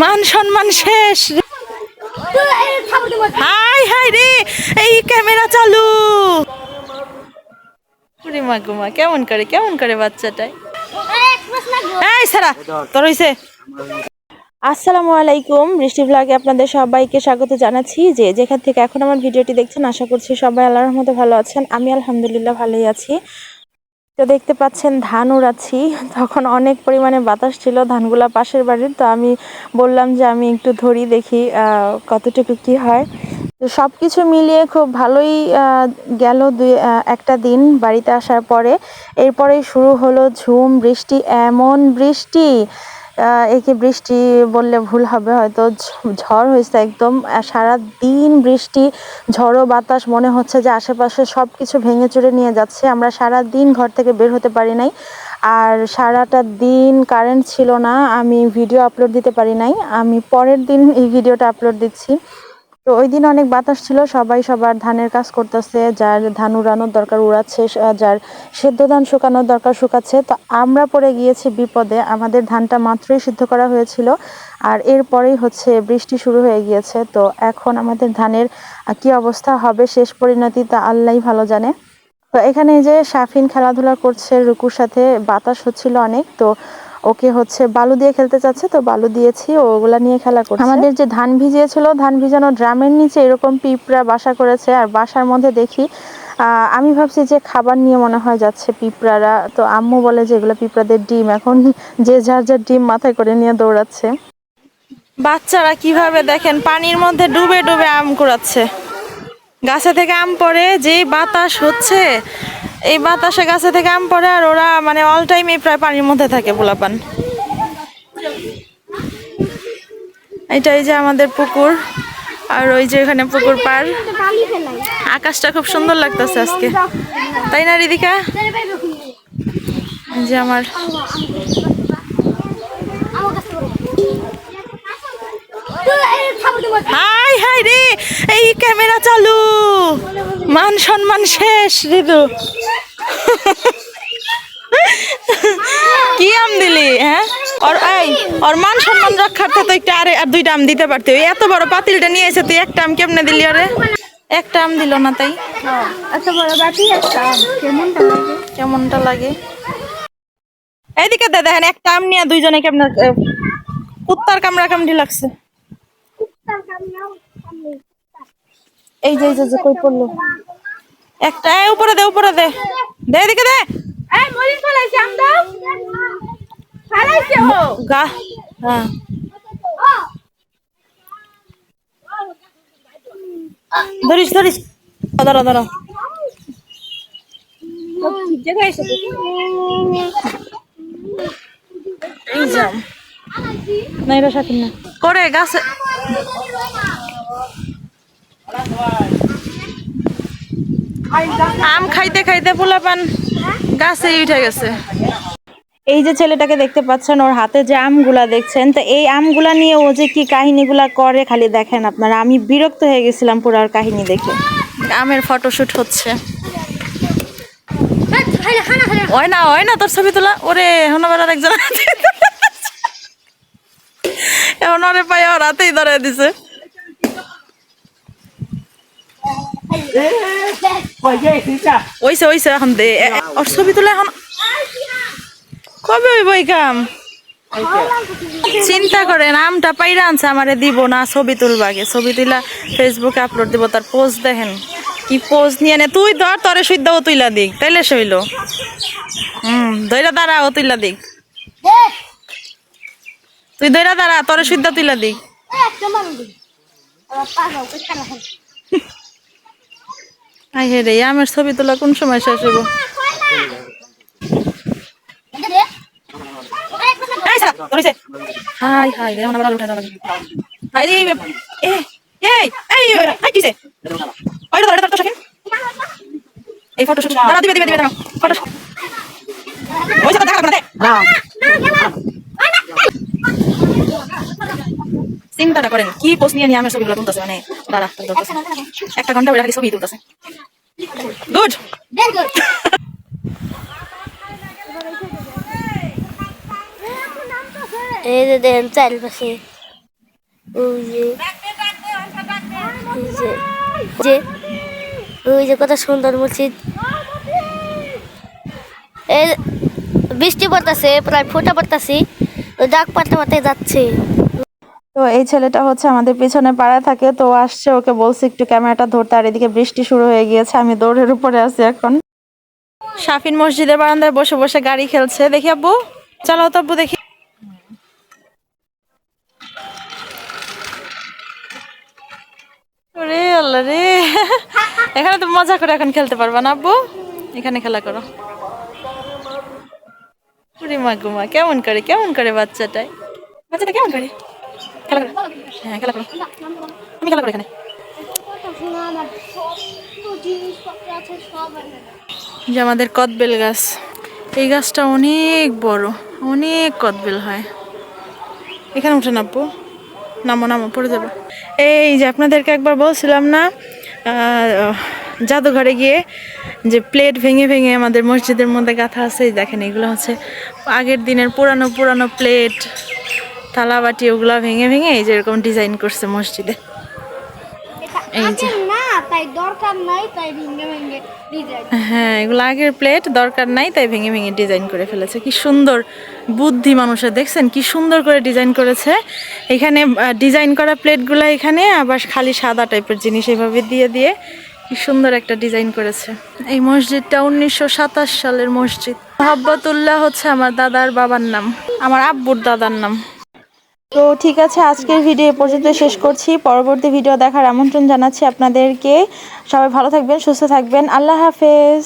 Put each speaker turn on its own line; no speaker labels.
মান সম্মান শেষ। হাই হাই রে, এই ক্যামেরা চালু। মা গো মা, কেমন করে কেমন করে বাচ্চাটাই? এই সারা, তোর হইছে। আসসালামু আলাইকুম বৃষ্টি ব্লগে আপনাদের সবাইকে স্বাগত জানাচ্ছি। যে যেখান থেকে এখন আমার ভিডিওটি দেখছেন, আশা করছি সবাই আল্লাহর রহমতে ভালো আছেন। আমি আলহামদুলিল্লাহ ভালোই আছি। তো দেখতে পাচ্ছেন ধান উড়াচ্ছি তখন অনেক পরিমাণে বাতাস ছিল ধানগুলা পাশের বাড়ির। তো আমি বললাম যে আমি একটু ধরি দেখি কতটুকু কি হয়। তো সব কিছু মিলিয়ে খুব ভালোই গেল দুই একটা দিন বাড়িতে আসার পরে। এরপরেই শুরু হলো ঝুম, বৃষ্টি, এমন বৃষ্টি। একে বৃষ্টি বললে ভুল হবে, হয়তো ঝড় হয়েছে একদম। সারা দিন বৃষ্টি, ঝড়ো বাতাস, মনে হচ্ছে যে আশেপাশে সব কিছু ভেঙে চুরে নিয়ে যাচ্ছে। আমরা সারা দিন ঘর থেকে বের হতে পারি নাই। আর সারাটা দিন কারেন্ট ছিল না, আমি ভিডিও আপলোড দিতে পারি নাই। আমি পরের দিন এই ভিডিওটা আপলোড দিচ্ছি। তো ওই দিন অনেক বাতাস ছিল, সবাই সবার ধানের কাজ করতেছে, যার ধান উড়ানোর দরকার উড়াচ্ছে যার সেদ্ধ ধান শুকানোর দরকার শুকাচ্ছে। তো আমরা পড়ে গিয়েছি বিপদে, আমাদের ধানটা মাত্রই সিদ্ধ করা হয়েছিল আর এরপরেই হচ্ছে বৃষ্টি শুরু হয়ে গিয়েছে। তো এখন আমাদের ধানের কি অবস্থা হবে, শেষ পরিণতি তা আল্লাহই ভালো জানে। তো এখানে যে সাফিন খেলাধুলা করছে রুকুর সাথে, বাতাস হচ্ছিল অনেক। তো ওকে হচ্ছে বালু দিয়ে খেলতে চাচ্ছে তো বালু দিয়েছি ওগুলা নিয়ে খেলা করছে। আমাদের যে ধান ভিজিয়েছিল ধান ভিজানো ড্রামের নিচে এরকম পিঁপড়া বাসা করেছে আর বাসার মধ্যে দেখি আহ, আমি ভাবছি যে খাবার নিয়ে মনে হয় যাচ্ছে পিঁপড়ারা তো আম্মু বলে যে এগুলো পিঁপড়াদের ডিম এখন যে যার যার ডিম মাথায় করে নিয়ে দৌড়াচ্ছে। বাচ্চারা কীভাবে দেখেন পানির মধ্যে ডুবে ডুবে আম কুড়াচ্ছে। গাছে থেকে আম পড়ে যে বাতাস হচ্ছে এই বাতাসে গাছে থেকে আম পড়ে আর ওরা মানে অল টাইম এই প্রায় পানির মধ্যে থাকে পোলাপান এটাই যে আমাদের পুকুর আর ওই যে এখানে পুকুর পার আকাশটা খুব সুন্দর লাগতেছে আজকে তাই না রিদিকা যে আমার হাই হাই রে এই ক্যামেরা চালু। মান সম্মান শেষ ঋতু কি আম দিলি হ্যাঁ? ওর এই ওর মান সম্মান রক্ষার্থে তো একটা আরে আর দুইটা আম দিতে পারতে। এত বড় পাতিলটা নিয়ে এসে তুই একটা আম কেমনে দিলি ওরে একটা আম দিল না তাই?
এত বড় বাটি একটা আম। কেমনটা লাগে?
কেমনটা লাগে? এইদিকে দেখেন একটা আম নিয়ে দুইজনে কেমন কুত্তার কামড়া কামড়ি লাগছে। এই যে যে, কই পড়ল? একটা এই উপরে দে উপরে দে। দে এদিকে দে।
এই মরিচ ফলাইছে আম দাও। ফলাইছে ও।
গা হ্যাঁ। ধরিস ধরিস। ধরো ধরো
ঠিক জায়গায় এসে
এই যাম না সাথে না। করে গাছে আম খাইতে খাইতে পোলাপান গাছে উঠে গেছে। এই যে ছেলেটাকে দেখতে পাচ্ছেন ওর হাতে যে আমগুলা দেখছেন তো এই আমগুলা নিয়ে ও যে কি কাহিনীগুলা করে খালি দেখেন আপনারা। আমি বিরক্ত হয়ে গেছিলাম পুরো ওর কাহিনী দেখে। আমের ফটোশুট হচ্ছে। ওই না ওই না তোর ছবি তোলা। ওরে এখন আবার আর একজন এখন ওরে পাই ওর হাতেই ধরে দিছে। ওইসে ওইসে এখন দে। ওর ছবি তোলা এখন কবে কাম? চিন্তা করেন, আমটা পাইরা আনছে, আমারে দিব না, ছবি তুলবা আগে। ছবি তুলা ফেসবুকে আপলোড দিব, তার পোজ দেখেন। কি পোজ নিয়ে নে তুই ধর, তরে সুইদ্দা ও তুইলা দিক, তাইলে সইল। হুম দইরা দাঁড়া, ও তুইলা দিক। তুই দইরা দাঁড়া তরে
খানা খাই
আই হে রে আমের ছবি তোলা কোন সময় শেষ হইব? এই হাই হাই রে, আমার উঠে যাওয়া হাই রে, এ, এই, এই, হাই, ধর, তো, শাকিন। এই দাঁড়া দিবে দিবে দিবে ওই দেখা লাগবে না, দে। চিন্তাটা করেন, কি পোস্ট নিয়ে নিয়ে আমার ছবিগুলো তুলতেছে? মানে তুই একটা ঘণ্টা খালি ছবি তুলতেছে? গুড
এই যে দেখেন চাল পাশে।
ওই ওই যে কত সুন্দর মসজিদ। বৃষ্টি পড়তেছে, প্রায় ফোটা পড়তেছি। ডাক পাড়তে পাড়তে যাচ্ছে।
তো এই ছেলেটা হচ্ছে আমাদের পিছনে পাড়ায় থাকে, তো আসছে, ওকে বলছি একটু ক্যামেরাটা ধরতে আর এদিকে বৃষ্টি শুরু হয়ে গিয়েছে, আমি দৌড়ের উপরে আছি এখন। শাফিন মসজিদের বারান্দায় বসে বসে গাড়ি খেলছে। দেখি আব্বু চালাও তো আব্বু দেখি। ওরে আল্লাহ রে। এখানে তো মজা করে এখন খেলতে পারবা না আব্বু? এখানে খেলা করো। ওরে মা গো মা, কেমন করে কেমন করে বাচ্চাটাই? বাচ্চাটা কেমন করে? হ্যাঁ খেলা করো। এখানে। যে আমাদের কদবেল গাছ। এই গাছটা অনেক বড়, অনেক কদবেল হয়। এখানে উঠে নামবো নামো নামো, পড়ে যাব। এই যে আপনাদেরকে একবার বলছিলাম না জাদুঘরে গিয়ে যে প্লেট ভেঙে ভেঙে আমাদের মসজিদের মধ্যে গাঁথা আছে দেখেন, এগুলো হচ্ছে আগের দিনের পুরানো পুরানো প্লেট। থালা বাটি ওগুলো ভেঙে ভেঙে এই যে এরকম ডিজাইন করছে মসজিদে। এই যে। হ্যাঁ এগুলো আগের প্লেট দরকার নাই তাই ভেঙে ভেঙে ডিজাইন করে ফেলেছে। কি সুন্দর বুদ্ধি মানুষের দেখছেন? কি সুন্দর করে ডিজাইন করেছে। এখানে ডিজাইন করা প্লেটগুলো এখানে আবার খালি সাদা টাইপের জিনিস এভাবে দিয়ে দিয়ে কি সুন্দর একটা ডিজাইন করেছে। এই মসজিদটা উনিশশো সাতাশ সালের মসজিদ। মোহাব্বতুল্লাহ হচ্ছে আমার দাদার বাবার নাম। আমার আব্বুর দাদার নাম। তো ঠিক আছে, আজকের ভিডিও পর্যন্ত শেষ করছি। পরবর্তী ভিডিও দেখার আমন্ত্রণ জানাচ্ছি আপনাদেরকে। সবাই ভালো থাকবেন, সুস্থ থাকবেন। আল্লাহ হাফেজ।